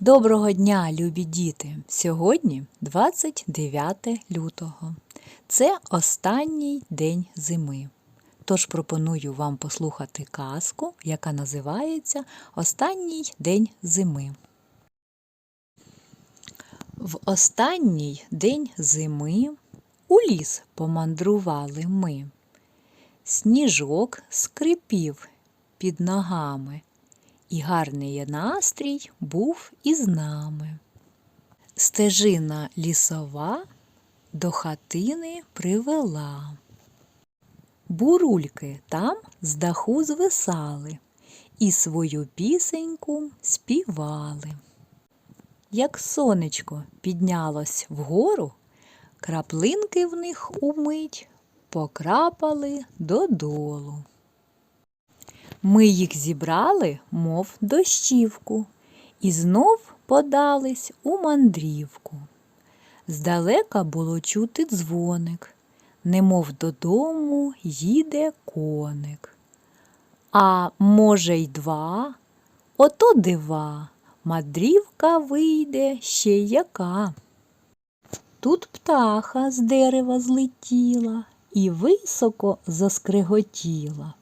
Доброго дня, любі діти! Сьогодні 29 лютого. Це останній день зими. Тож пропоную вам послухати казку, яка називається Останній день зими. В останній день зими у ліс помандрували ми. Сніжок скрипів під ногами, і гарний настрій був із нами. Стежина лісова до хатини привела. Бурульки там з даху звисали і свою пісеньку співали. Як сонечко піднялось вгору, краплинки в них умить покрапали додолу. Ми їх зібрали, мов дощівку, і знов подались у мандрівку. Здалека було чути дзвоник, немов додому їде коник. А може, й два, ото дива, мандрівка вийде ще яка. Тут птаха з дерева злетіла і високо заскриготіла.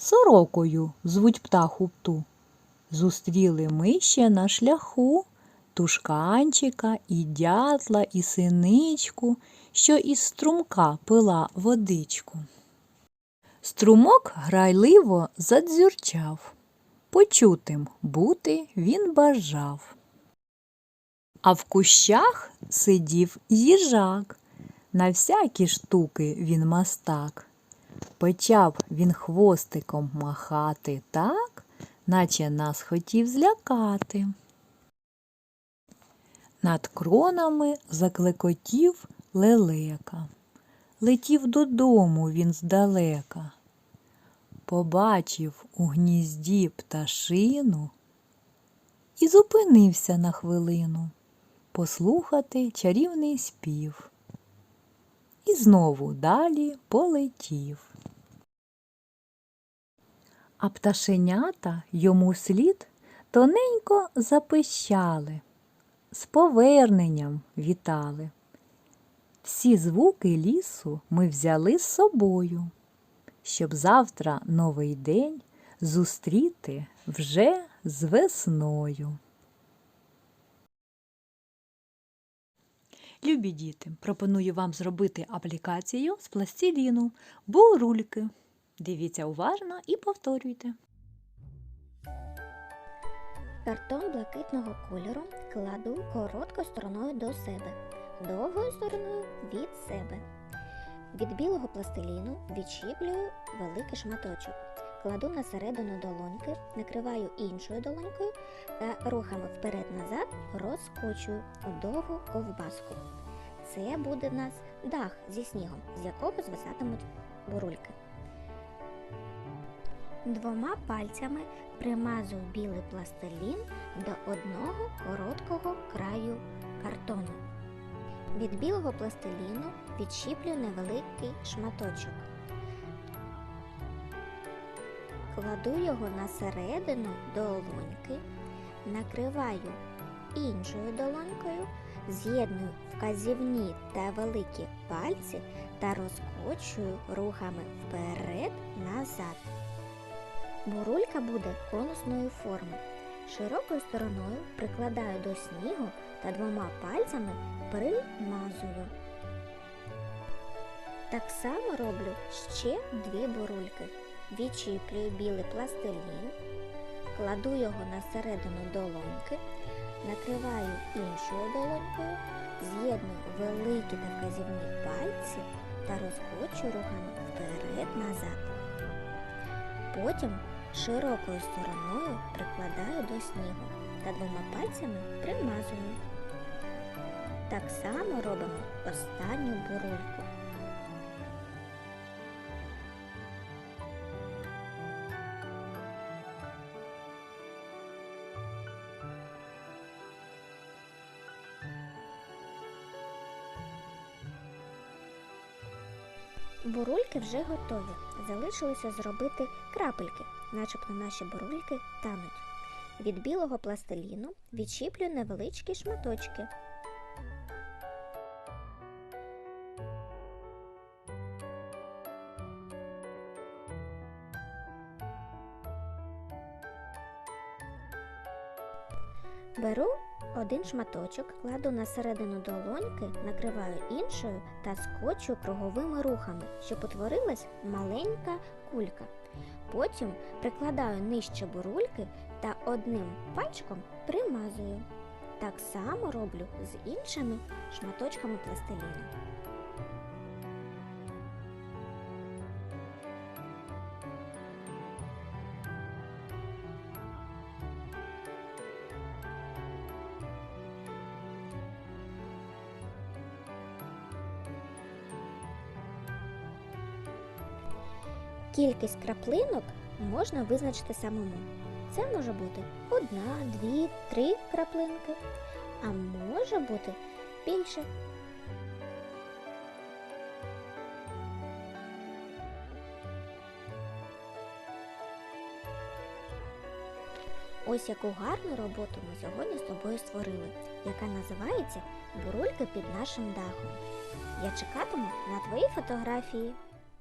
Сорокою звуть птаху ту. Зустріли ми ще на шляху тушканчика і дятла, і синичку, що із струмка пила водичку. Струмок грайливо задзюрчав, почутим бути він бажав. А в кущах сидів їжак, на всякі штуки він мастак. Почав він хвостиком махати так, наче нас хотів злякати. Над кронами заклекотів лелека. Летів додому він здалека. Побачив у гнізді пташину і зупинився на хвилину послухати чарівний спів. І знову далі полетів. А пташенята йому слід тоненько запищали, з поверненням вітали. Всі звуки лісу ми взяли з собою, щоб завтра новий день зустріти вже з весною. Любі діти, пропоную вам зробити аплікацію з пластиліну бурульки. Дивіться уважно і повторюйте. Картон блакитного кольору кладу короткою стороною до себе, довгою стороною від себе. Від білого пластиліну відчіплюю великий шматочок. Кладу на середину долоньки, накриваю іншою долонькою та рухами вперед-назад розкочую у довгу ковбаску. Це буде в нас дах зі снігом, з якого звисатимуть бурульки. Двома пальцями примазую білий пластилін до одного короткого краю картону. Від білого пластиліну відщіплю невеликий шматочок. Кладу його на середину долоньки, накриваю іншою долонькою, з'єдную вказівні та великі пальці та розкочую рухами вперед-назад. Бурулька буде конусної форми. Широкою стороною прикладаю до снігу та двома пальцями примазую. Так само роблю ще дві бурульки. Відчіплюю білий пластилін, кладу його на середину долоньки, накриваю іншою долонькою, з'єдную великі та вказівні пальці та розкочу рухами вперед-назад. Потім широкою стороною прикладаю до снігу та двома пальцями примазую. Так само робимо останню бурульку. Бурульки вже готові. Залишилося зробити крапельки, начебто наші бурульки тануть. Від білого пластиліну відчіплю невеличкі шматочки. Беру один шматочок, кладу на середину долоньки, накриваю іншою та скочу круговими рухами, щоб утворилась маленька кулька. Потім прикладаю нижче бурульки та одним пальчиком примазую. Так само роблю з іншими шматочками пластиліну. Кількість краплинок можна визначити самому. Це може бути одна, дві, три краплинки, а може бути більше. Ось яку гарну роботу ми сьогодні з тобою створили, яка називається Бурульки під нашим дахом. Я чекатиму на твої фотографії.